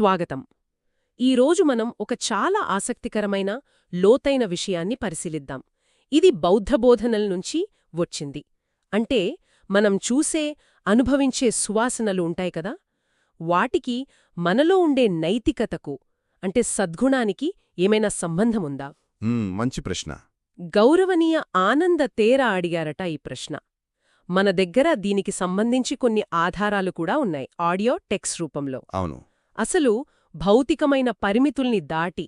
స్వాగతం. ఈరోజు మనం ఒక చాలా ఆసక్తికరమైన లోతైన విషయాన్ని పరిశీలిద్దాం. ఇది బౌద్ధ బోధనల నుంచి వచ్చింది. అంటే మనం చూసే అనుభవించే సువాసనలు ఉంటాయి కదా? వాటికి మనలో ఉండే నైతికతకు అంటే సద్గుణానికి ఏమైనా సంబంధముందా మంచి ప్రశ్న. గౌరవనీయ ఆనంద తేరా అడిగారట ఈ ప్రశ్న. మన దగ్గర దీనికి సంబంధించి కొన్ని ఆధారాలు కూడా ఉన్నాయి. ఆడియో టెక్స్ట్ రూపంలో. అవును. అసలు భౌతికమైన పరిమితుల్ని దాటి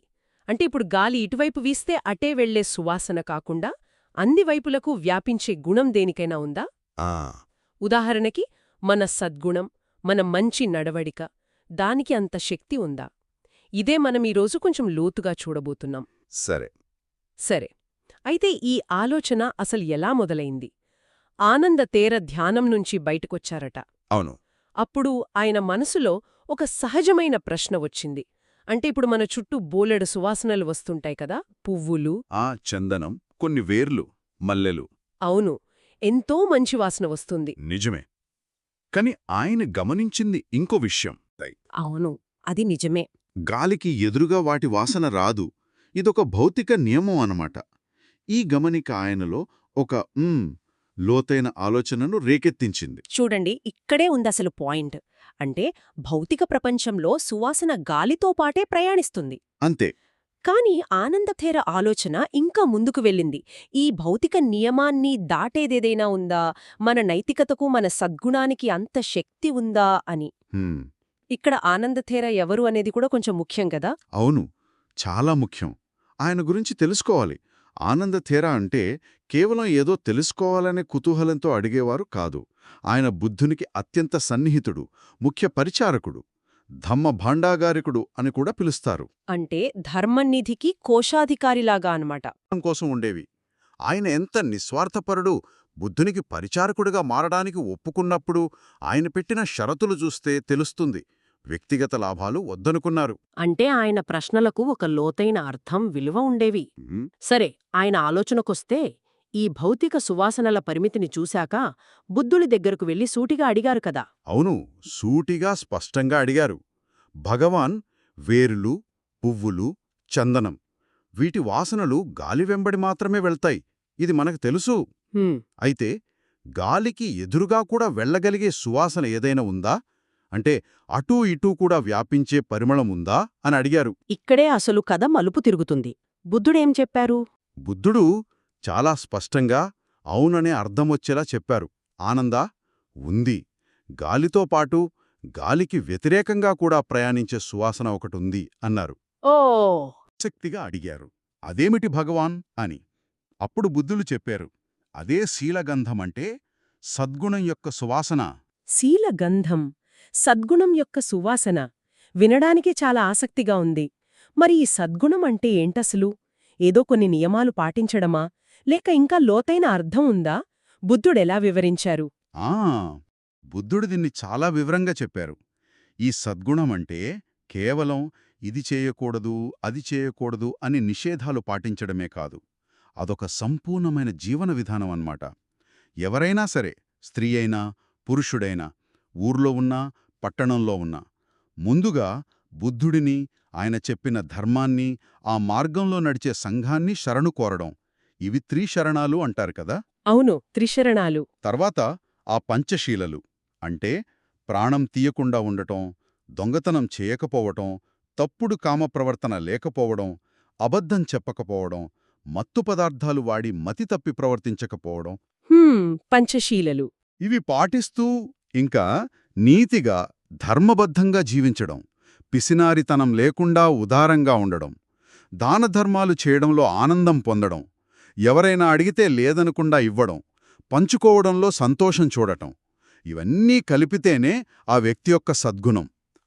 అంటే ఇప్పుడు గాలి ఇటువైపు వీస్తే అటే వెళ్ళే సువాసన కాకుండా అన్ని వైపులకు వ్యాపించే గుణం దేనికైనా ఉందా? ఉదాహరణకి మన సద్గుణం మన మంచి నడవడిక దానికి అంత శక్తి ఉందా? ఇదే మనం ఈరోజు కొంచెం లోతుగా చూడబోతున్నాం. సరే. సరే. అయితే ఈ ఆలోచన అసలు ఎలా మొదలైంది? ఆనంద తేర ధ్యానం నుంచి బయటకొచ్చారట. అవును. అప్పుడు ఆయన మనసులో ఒక సహజమైన ప్రశ్న వచ్చింది. అంటే ఇప్పుడు మన చుట్టూ బోలెడు సువాసనలు వస్తుంటాయి కదా పువ్వులు. ఆ చందనం కొన్ని వేర్లు మల్లెలు. అవును ఎంతో మంచి వాసన వస్తుంది. నిజమే. కాని ఆయన గమనించింది ఇంకో విషయం. అవును అది నిజమే. గాలికి ఎదురుగా వాటి వాసన రాదు. ఇదొక భౌతిక నియమం అన్నమాట. ఈ గమనిక ఆయనలో ఒక లోతైన ఆలోచనను రేకెత్తించింది. చూడండి ఇక్కడే ఉందసలు పాయింట్. అంటే భౌతిక ప్రపంచంలో సువాసన గాలితో పాటే ప్రయాణిస్తుంది. అంతే. కాని ఆనందథేర ఆలోచన ఇంకా ముందుకు వెళ్ళింది. ఈ భౌతిక నియమాన్ని దాటేదేదైనా ఉందా? మన నైతికతకు మన సద్గుణానికి అంత శక్తి ఉందా? అని. ఇక్కడ ఆనందథేర ఎవరు అనేది కూడా కొంచెం ముఖ్యం కదా? అవును. చాలా ముఖ్యం. ఆయన గురించి తెలుసుకోవాలి. ఆనంద తేరా అంటే కేవలం ఏదో తెలుసుకోవాలనే కుతూహలంతో అడిగేవారు కాదు. ఆయన బుద్ధునికి అత్యంత సన్నిహితుడు ముఖ్య పరిచారకుడు ధమ్మ భాండాగారికుడు అని కూడా పిలుస్తారు. అంటే ధర్మనిధికి కోశాధికారిలాగా అన్నమాట. ధర్మం కోసం ఉండేవి. ఆయన ఎంత నిస్వార్థపరుడు బుద్ధునికి పరిచారకుడిగా మారడానికి ఒప్పుకున్నప్పుడు ఆయన పెట్టిన షరతులు చూస్తే తెలుస్తుంది. వ్యక్తిగత లాభాలు వద్దనుకున్నారు. అంటే ఆయన ప్రశ్నలకు ఒక లోతైన అర్థం విలువ ఉండేవి. సరే ఆయన ఆలోచనకొస్తే ఈ భౌతిక సువాసనల పరిమితిని చూశాక బుద్ధుడి దగ్గరకు వెళ్ళి సూటిగా అడిగారు కదా. అవును సూటిగా స్పష్టంగా అడిగారు. భగవాన్ వేరులు పువ్వులు చందనం వీటి వాసనలు గాలి వెంబడి మాత్రమే వెళ్తాయి. ఇది మనకు తెలుసు. "హ్మ్, అయితే గాలికి ఎదురుగా కూడా వెళ్ళగలిగే సువాసన ఏదైనా ఉందా? అంటే అటూ ఇటూ కూడా వ్యాపించే పరిమళం ఉందా అని అడిగారు. ఇక్కడే అసలు కథ మలుపు తిరుగుతుంది. బుద్ధుడేం చెప్పారు? బుద్ధుడు చాలా స్పష్టంగా అవుననే అర్థమొచ్చేలా చెప్పారు. ఆనందా ఉంది. గాలితో పాటు గాలికి వ్యతిరేకంగా కూడా ప్రయాణించే సువాసన ఒకటుంది అన్నారు. ఓ! శక్తిగా అడిగారు. అదేమిటి భగవాన్? అని. అప్పుడు బుద్ధులు చెప్పారు. అదే శీలగంధమంటే సద్గుణం యొక్క సువాసన. శీలగంధం? సద్గుణం యొక్క సువాసన వినడానికి చాలా ఆసక్తిగా ఉంది. మరి ఈ సద్గుణం అంటే ఏంటసలు? ఏదో కొన్ని నియమాలు పాటించడమా? లేక ఇంకా లోతైన అర్థం ఉందా? బుద్ధుడెలా వివరించారు? ఆ! బుద్ధుడు దీన్ని చాలా వివరంగా చెప్పారు. ఈ సద్గుణమంటే కేవలం ఇది చేయకూడదు అది చేయకూడదు అని నిషేధాలు పాటించడమే కాదు. అదొక సంపూర్ణమైన జీవన విధానం అన్నమాట. ఎవరైనా సరే స్త్రీ అయినా పురుషుడైనా ఊర్లో ఉన్నా పట్టణంలో ఉన్నా. ముందుగా బుద్ధుడిని ఆయన చెప్పిన ధర్మాన్ని ఆ మార్గంలో నడిచే సంఘాన్ని శరణు కోరడం. ఇవి త్రిశరణాలు అంటారు కదా? అవును త్రిశరణాలు. తర్వాత ఆ పంచశీలలు. అంటే ప్రాణం తీయకుండా ఉండటం దొంగతనం చేయకపోవటం తప్పుడు కామప్రవర్తన లేకపోవడం అబద్ధం చెప్పకపోవడం మత్తు పదార్థాలు వాడి మతి తప్పి ప్రవర్తించకపోవడం. పంచశీలలు. ఇవి పాటిస్తూ ఇంకా నీతిగా ధర్మబద్ధంగా జీవించడం పిసినారితనం లేకుండా ఉదారంగా ఉండడం దానధర్మాలు చేయడంలో ఆనందం పొందడం ఎవరైనా అడిగితే లేదనకుండా ఇవ్వడం పంచుకోవడంలో సంతోషం చూడటం ఇవన్నీ కలిపితేనే ఆ వ్యక్తి యొక్క సద్గుణం.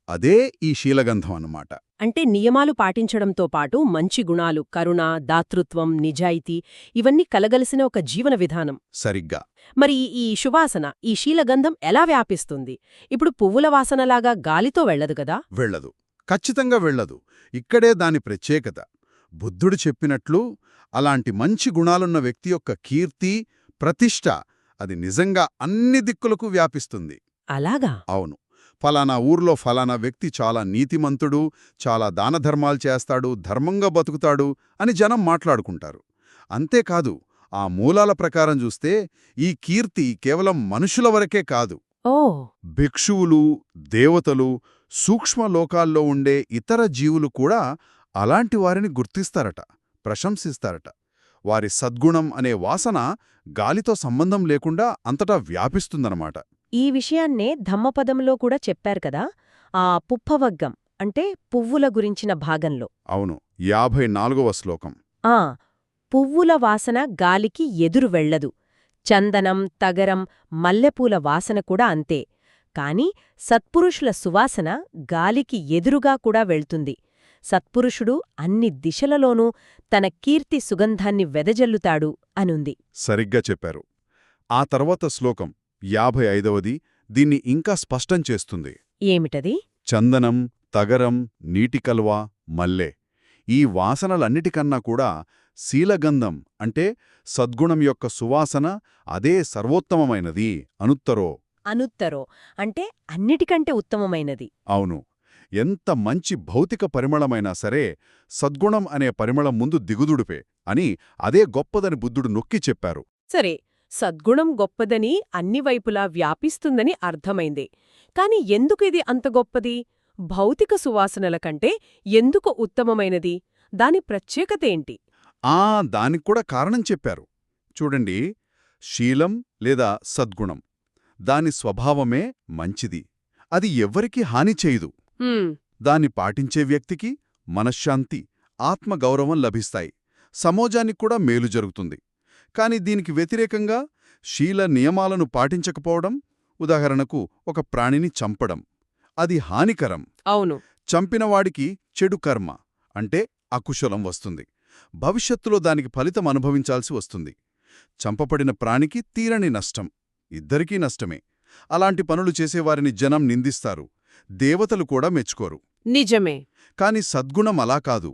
అదే ఈ శీలగంధం అన్నమాట అంటే నియమాలు పాటించడంతో పాటు మంచి గుణాలు కరుణ దాతృత్వం నిజాయితీ ఇవన్నీ కలగలిసిన ఒక జీవన విధానం. సరిగ్గా. మరి ఈ సువాసన ఈ శీలగంధం ఎలా వ్యాపిస్తుంది? ఇప్పుడు పువ్వుల వాసనలాగా గాలితో వెళ్ళదు గదా వెళ్ళదు. ఖచ్చితంగా వెళ్ళదు. ఇక్కడే దాని ప్రత్యేకత. బుద్ధుడు చెప్పినట్లు అలాంటి మంచి గుణాలున్న వ్యక్తి యొక్క కీర్తి ప్రతిష్ట అది నిజంగా అన్ని దిక్కులకు వ్యాపిస్తుంది. అలాగా? అవును. ఫలానా ఊర్లో ఫలానా వ్యక్తి చాలా నీతిమంతుడు చాలా దానధర్మాలు చేస్తాడు ధర్మంగా బతుకుతాడు అని జనం మాట్లాడుకుంటారు. అంతేకాదు ఆ మూలాల ప్రకారం చూస్తే ఈ కీర్తి కేవలం మనుషుల వరకే కాదు. ఓ. భిక్షువులు దేవతలు సూక్ష్మ లోకాల్లో ఉండే ఇతర జీవులు కూడా అలాంటి వారిని గుర్తిస్తారట ప్రశంసిస్తారట. వారి సద్గుణం అనే వాసన గాలితో సంబంధం లేకుండా అంతటా వ్యాపిస్తుందన్నమాట. ఈ విషయాన్నే ధమ్మపదంలో కూడా చెప్పారు కదా ఆ పుప్పవగ్గం అంటే పువ్వుల గురించిన భాగంలో. అవును యాభై నాలుగవ శ్లోకం. ఆ పువ్వుల వాసన గాలికి ఎదురు వెళ్ళదు. చందనం తగరం మల్లెపూల వాసన కూడా అంతే. కాని సత్పురుషుల సువాసన గాలికి ఎదురుగా కూడా వెళ్తుంది. సత్పురుషుడు అన్ని దిశలలోనూ తన కీర్తి సుగంధాన్ని వెదజల్లుతాడు అనుంది. సరిగ్గా చెప్పారు. ఆ తర్వాత శ్లోకం. యాభై ఐదవది దీన్ని ఇంకా స్పష్టం చేస్తుంది. ఏమిటది? చందనం తగరం నీటికల్వ మల్లె ఈ వాసనలన్నిటికన్నా కూడా శీలగంధం అంటే సద్గుణం యొక్క సువాసన అదే సర్వోత్తమమైనది అనుత్తరో. అనుత్తరో అంటే అన్నిటికంటే ఉత్తమమైనది. అవును. ఎంత మంచి భౌతిక పరిమళమైనా సరే సద్గుణం అనే పరిమళం ముందు దిగుదుడుపే అని అదే గొప్పదని బుద్ధుడు నొక్కి చెప్పారు. సరే సద్గుణం గొప్పదని అన్ని వైపులా వ్యాపిస్తుందని అర్థమైందే. కాని ఎందుకు ఇది అంత గొప్పది? భౌతిక సువాసనల కంటే ఎందుకు ఉత్తమమైనది? దాని ప్రత్యేకతేంటి ఆ దానికి కూడా కారణం చెప్పారు. చూడండి శీలం లేదా సద్గుణం దాని స్వభావమే మంచిది. అది ఎవ్వరికీ హాని చేయదు. దాన్ని పాటించే వ్యక్తికి మనశ్శాంతి ఆత్మగౌరవం లభిస్తాయి. సమాజానికి కూడా మేలు జరుగుతుంది. కాని దీనికి వ్యతిరేకంగా శీల నియమాలను పాటించకపోవడం ఉదాహరణకు ఒక ప్రాణిని చంపడం అది హానికరం. అవును. చంపినవాడికి చెడు కర్మ అంటే అకుశలం వస్తుంది. భవిష్యత్తులో దానికి ఫలితం అనుభవించాల్సి వస్తుంది. చంపబడిన ప్రాణికి తీరని నష్టం ఇద్దరికీ నష్టమే. అలాంటి పనులు చేసేవారిని జనం నిందిస్తారు దేవతలు కూడా మెచ్చుకోరు. నిజమే. కాని సద్గుణం అలా కాదు.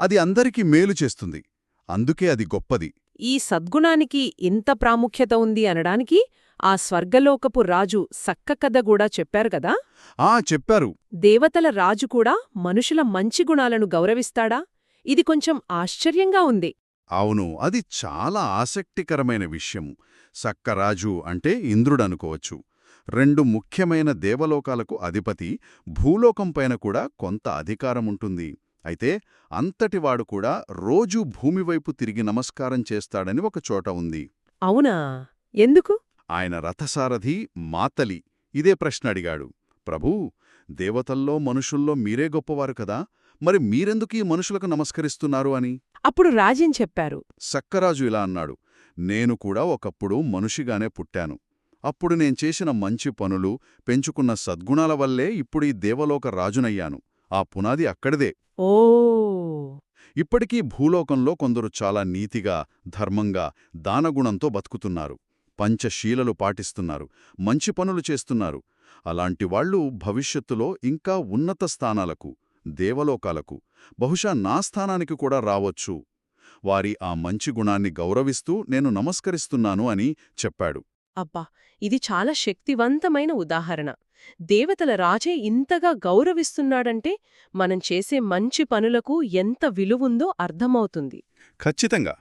అది అందరికీ మేలు చేస్తుంది. అందుకే అది గొప్పది. ఈ సద్గుణానికి ఇంత ప్రాముఖ్యత ఉంది అనడానికి ఆ స్వర్గలోకపు రాజు సక్క కథ కూడా చెప్పారు కదా? ఆ చెప్పారు. దేవతల రాజు కూడా మనుషుల మంచి గుణాలను గౌరవిస్తాడా? ఇది కొంచెం ఆశ్చర్యంగా ఉంది. అవును అది చాలా ఆసక్తికరమైన విషయం. సక్కరాజు అంటే ఇంద్రుడనుకోవచ్చు. రెండు ముఖ్యమైన దేవలోకాలకు అధిపతి భూలోకంపైన కూడా కొంత అధికారముంటుంది. అయితే అంతటివాడు కూడా రోజూ భూమివైపు తిరిగి నమస్కారం చేస్తాడని ఒక చోట ఉంది. అవునా? ఎందుకు? ఆయన రథసారథి మాతలి ఇదే ప్రశ్న అడిగాడు. ప్రభూ దేవతల్లో మనుషుల్లో మీరే గొప్పవారు కదా మరి మీరెందుకు ఈ మనుషులకు నమస్కరిస్తున్నారు అని? అప్పుడు రాజేం చెప్పారు? సక్కరాజు ఇలా అన్నాడు. నేను కూడా ఒకప్పుడు మనిషిగానే పుట్టాను. అప్పుడు నేను చేసిన మంచి పనులు పెంచుకున్న సద్గుణాల వల్లే ఇప్పుడు ఈ దేవలోక రాజునయ్యాను. ఆ పునాది అక్కడిదే. ఓ. ఇప్పటికీ భూలోకంలో కొందరు చాలా నీతిగా ధర్మంగా దానగుణంతో బతుకుతున్నారు. పంచశీలలు పాటిస్తున్నారు. మంచి పనులు చేస్తున్నారు. అలాంటి వాళ్ళు భవిష్యత్తులో ఇంకా ఉన్నత స్థానాలకు దేవలోకాలకు బహుశా నా స్థానానికి కూడా రావచ్చు. వారి ఆ మంచి గుణాన్ని గౌరవిస్తూ నేను నమస్కరిస్తున్నాను అని చెప్పాడు. అబ్బా! ఇది చాలా శక్తివంతమైన ఉదాహరణ. దేవతల రాజే ఇంతగా గౌరవిస్తున్నాడంటే మనం చేసే మంచి పనులకు ఎంత విలువుందో అర్థమవుతుంది. ఖచ్చితంగా.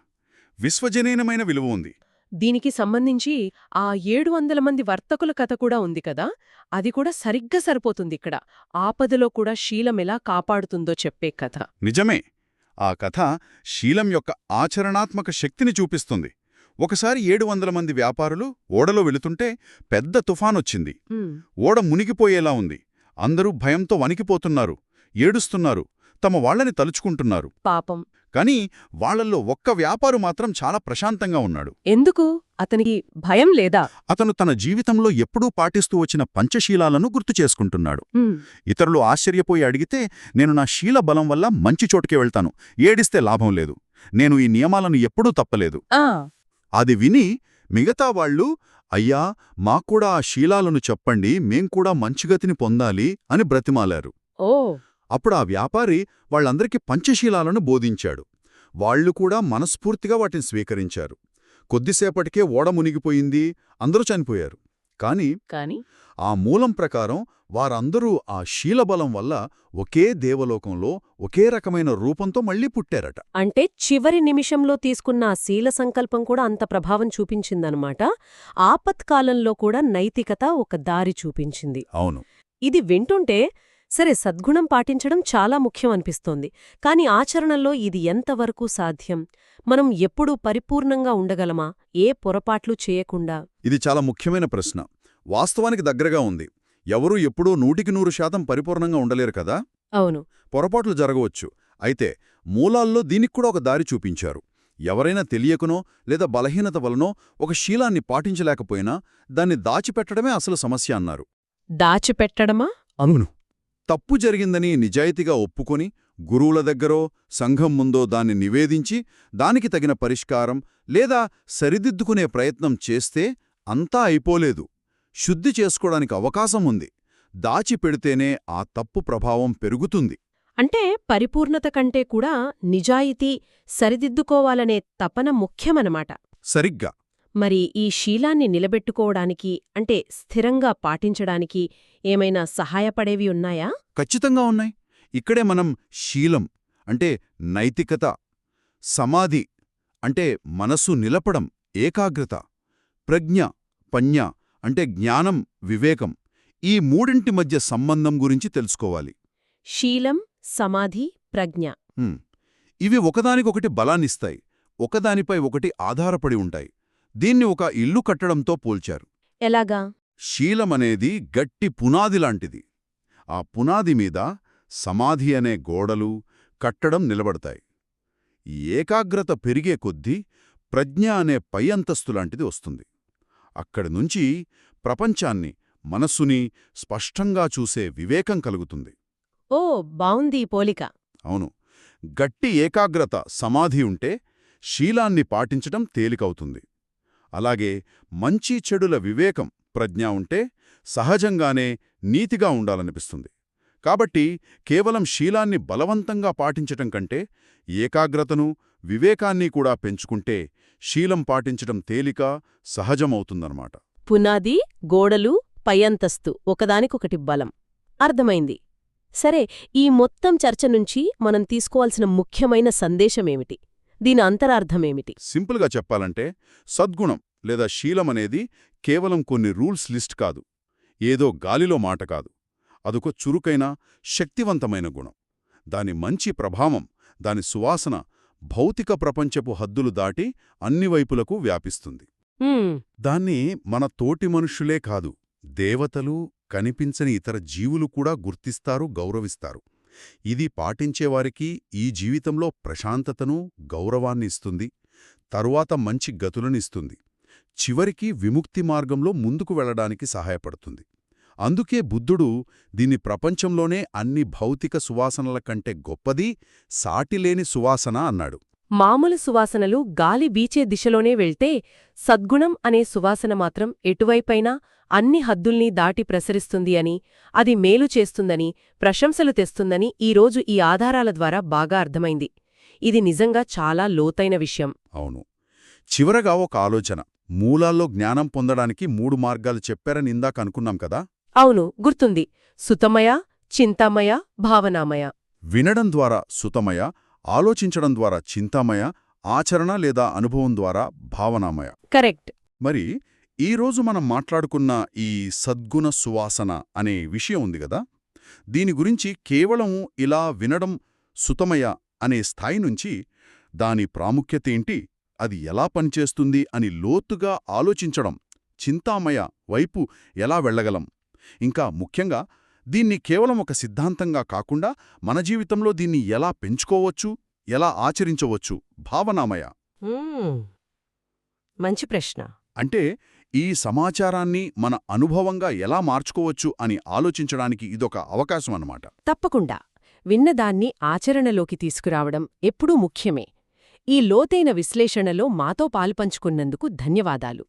విశ్వజనీనమైన విలువ ఉంది. దీనికి సంబంధించి ఆ ఏడు వందల మంది వర్తకుల కథ కూడా ఉంది కదా? అది కూడా సరిగ్గా సరిపోతుంది ఇక్కడ. ఆపదలో కూడా శీలమెలా కాపాడుతుందో చెప్పే కథ. నిజమే. ఆ కథ శీలం యొక్క ఆచరణాత్మక శక్తిని చూపిస్తుంది. ఒకసారి ఏడు వందల మంది వ్యాపారులు ఓడలో వెళుతుంటే పెద్ద తుఫానొచ్చింది. ఓడ మునిగిపోయేలా ఉంది. అందరూ భయంతో వణికిపోతున్నారు ఏడుస్తున్నారు తమ వాళ్ళని తలుచుకుంటున్నారు. పాపం. కాని వాళ్ళల్లో ఒక్క వ్యాపారు మాత్రం చాలా ప్రశాంతంగా ఉన్నాడు. ఎందుకు? అతనికి భయం లేదా? అతను తన జీవితంలో ఎప్పుడూ పాటిస్తూ వచ్చిన పంచశీలాలను గుర్తు చేసుకుంటున్నాడు. ఇతరులు ఆశ్చర్యపోయి అడిగితే నేను నా శీల బలం వల్ల మంచి చోటుకే వెళ్తాను. ఏడిస్తే లాభం లేదు. నేను ఈ నియమాలను ఎప్పుడూ తప్పలేదు. అది విని మిగతా వాళ్ళు అయ్యా మాక్కూడా ఆ శీలాలను చెప్పండి కూడా మంచిగతిని పొందాలి అని బ్రతిమాలారు. ఓ. అప్పుడు ఆ వ్యాపారి వాళ్ళందరికీ పంచశీలాలను బోధించాడు. వాళ్ళు కూడా మనస్ఫూర్తిగా వాటిని స్వీకరించారు. కొద్దిసేపటికే ఓడ మునిగిపోయింది అందరూ చనిపోయారు. కాని కాని ఆ మూలం ప్రకారం వారందరూ ఆ శీలబలం వల్ల ఒకే దేవలోకంలో ఒకే రకమైన రూపంతో మళ్ళీ పుట్టారట. అంటే చివరి నిమిషంలో తీసుకున్న ఆ శీల సంకల్పం కూడా అంత ప్రభావం చూపించిందనమాట ఆపత్కాలంలో కూడా నైతికత ఒక దారి చూపించింది. అవును. ఇది వింటుంటే సరే సద్గుణం పాటించడం చాలా ముఖ్యం అనిపిస్తోంది కాని ఆచరణలో ఇది ఎంతవరకు సాధ్యం? మనం ఎప్పుడూ పరిపూర్ణంగా ఉండగలమా? ఏ పొరపాట్లు చేయకుండా? ఇది చాలా ముఖ్యమైన ప్రశ్న. వాస్తవానికి దగ్గరగా ఉంది. ఎవరూ ఎప్పుడూ నూటికి నూరు శాతం పరిపూర్ణంగా ఉండలేరు కదా? అవును. పొరపాట్లు జరగవచ్చు. అయితే మూలాల్లో దీనికి కూడా ఒక దారి చూపించారు. ఎవరైనా తెలియకనో లేదా బలహీనత వలనో ఒక శీలాన్ని పాటించలేకపోయినా దాన్ని దాచిపెట్టడమే అసలు సమస్య అన్నారు. దాచిపెట్టడమా? అవును. తప్పు జరిగిందని నిజాయితీగా ఒప్పుకొని గురువుల దగ్గరో సంఘం ముందో దాన్ని నివేదించి దానికి తగిన పరిష్కారం లేదా సరిదిద్దుకునే ప్రయత్నం చేస్తే అంతా అయిపోలేదు. శుద్ధి చేసుకోవడానికి అవకాశం ఉంది. దాచిపెడితేనే ఆ తప్పు ప్రభావం పెరుగుతుంది. అంటే పరిపూర్ణత కంటే కూడా నిజాయితీ సరిదిద్దుకోవాలనే తపన ముఖ్యమనమాట. సరిగ్గా. మరి ఈ శీలాన్ని నిలబెట్టుకోవడానికి అంటే స్థిరంగా పాటించడానికి ఏమైనా సహాయపడేవి ఉన్నాయా? ఖచ్చితంగా ఉన్నాయి. ఇక్కడే మనం శీలం అంటే నైతికత సమాధి అంటే మనస్సు నిలపడం ఏకాగ్రత ప్రజ్ఞ పజ్ఞ అంటే జ్ఞానం వివేకం ఈ మూడింటి మధ్య సంబంధం గురించి తెలుసుకోవాలి. శీలం సమాధి ప్రజ్ఞ. ఇవి ఒకదానికొకటి బలాన్నిస్తాయి ఒకదానిపై ఒకటి ఆధారపడి ఉంటాయి. దీన్ని ఒక ఇల్లు కట్టడంతో పోల్చారు. ఎలాగా? శీలమనేది గట్టి పునాది లాంటిది ఆ పునాది మీద సమాధి అనే గోడలు కట్టడం నిలబడతాయి. ఏకాగ్రత పెరిగే కొద్దీ ప్రజ్ఞ అనే పై అంతస్తు లాంటిది వస్తుంది. అక్కడి నుంచి ప్రపంచాన్ని మనస్సుని స్పష్టంగా చూసే వివేకం కలుగుతుంది. ఓ బావుంది ఈ పోలిక. అవును. గట్టి ఏకాగ్రత సమాధి ఉంటే శీలాన్ని పాటించటం తేలికవుతుంది. అలాగే మంచి చెడుల వివేకం ప్రజ్ఞ ఉంటే సహజంగానే నీతిగా ఉండాలనిపిస్తుంది. కాబట్టి కేవలం శీలాన్ని బలవంతంగా పాటించటం కంటే ఏకాగ్రతను వివేకాన్ని కూడా పెంచుకుంటే శీలం పాటించటం తేలిక సహజమవుతుందన్నమాట. పునాది గోడలు పయంతస్తు ఒకదానికొకటి బలం. అర్థమైంది. సరే ఈ మొత్తం చర్చ నుంచి మనం తీసుకోవాల్సిన ముఖ్యమైన సందేశమేమిటి? దీని అంతరార్థమేమిటి? సింపుల్గా చెప్పాలంటే సద్గుణం లేదా శీలమనేది కేవలం కొన్ని రూల్స్ లిస్ట్ కాదు. ఏదో గాలిలో మాట కాదు. అదొక చురుకైన శక్తివంతమైన గుణం. దాని మంచి ప్రభావం దాని సువాసన భౌతిక ప్రపంచపు హద్దులు దాటి అన్ని వైపులకు వ్యాపిస్తుంది. దాన్ని మన తోటి మనుష్యులే కాదు దేవతలు కనిపించని ఇతర జీవులు కూడా గుర్తిస్తారు గౌరవిస్తారు. ఇది పాటించేవారికి ఈ జీవితంలో ప్రశాంతతను గౌరవాన్ని ఇస్తుంది తరువాత మంచి గతులనిస్తుంది చివరికి విముక్తి మార్గంలో ముందుకు వెళ్ళడానికి సహాయపడుతుంది. అందుకే బుద్ధుడు దీని ప్రపంచంలోనే అన్ని భౌతిక సువాసనల కంటే గొప్పది సాటిలేని సువాసన అన్నాడు. మామూలు సువాసనలు గాలి వీచే దిశలోనే వెళ్తే సద్గుణం అనే సువాసన మాత్రం ఎటువైపైనా అన్ని హద్దుల్నీ దాటి ప్రసరిస్తుంది అని అది మేలు చేస్తుందని ప్రశంసలు తెస్తుందని ఈరోజు ఈ ఆధారాల ద్వారా బాగా అర్థమైంది. ఇది నిజంగా చాలా లోతైన విషయం. అవును. చివరగా ఒక ఆలోచన. మూలాల్లో జ్ఞానం పొందడానికి మూడు మార్గాలు చెప్పారని ఇందాక అనుకున్నాం కదా? అవును గుర్తుంది. సుతమయ చింతామయ భావనామయ. వినడం ద్వారా సుతమయ ఆలోచించడం ద్వారా చింతామయ ఆచరణ లేదా అనుభవం ద్వారా భావనామయ. కరెక్ట్. మరి ఈరోజు మనం మాట్లాడుకున్న ఈ సద్గుణ సువాసన అనే విషయం ఉంది కదా? దీని గురించి కేవలం ఇలా వినడం సుతమయ అనే స్థాయి నుంచి దాని ప్రాముఖ్యత ఏంటి? అది ఎలా పనిచేస్తుంది అని లోతుగా ఆలోచించడం చింతామయ వైపు ఎలా వెళ్ళగలం? ఇంకా ముఖ్యంగా దీన్ని కేవలం ఒక సిద్ధాంతంగా కాకుండా మన జీవితంలో దీన్ని ఎలా పెంచుకోవచ్చు ఎలా ఆచరించవచ్చు? భావనామయ. మంచి ప్రశ్న. అంటే ఈ సమాచారాన్ని మన అనుభవంగా ఎలా మార్చుకోవచ్చు అని ఆలోచించడానికి ఇదొక అవకాశం అన్నమాట. తప్పకుండా. విన్నదాన్ని ఆచరణలోకి తీసుకురావడం ఎప్పుడూ ముఖ్యమే. ఈ లోతైన విశ్లేషణలో మాతో పాలుపంచుకున్నందుకు ధన్యవాదాలు.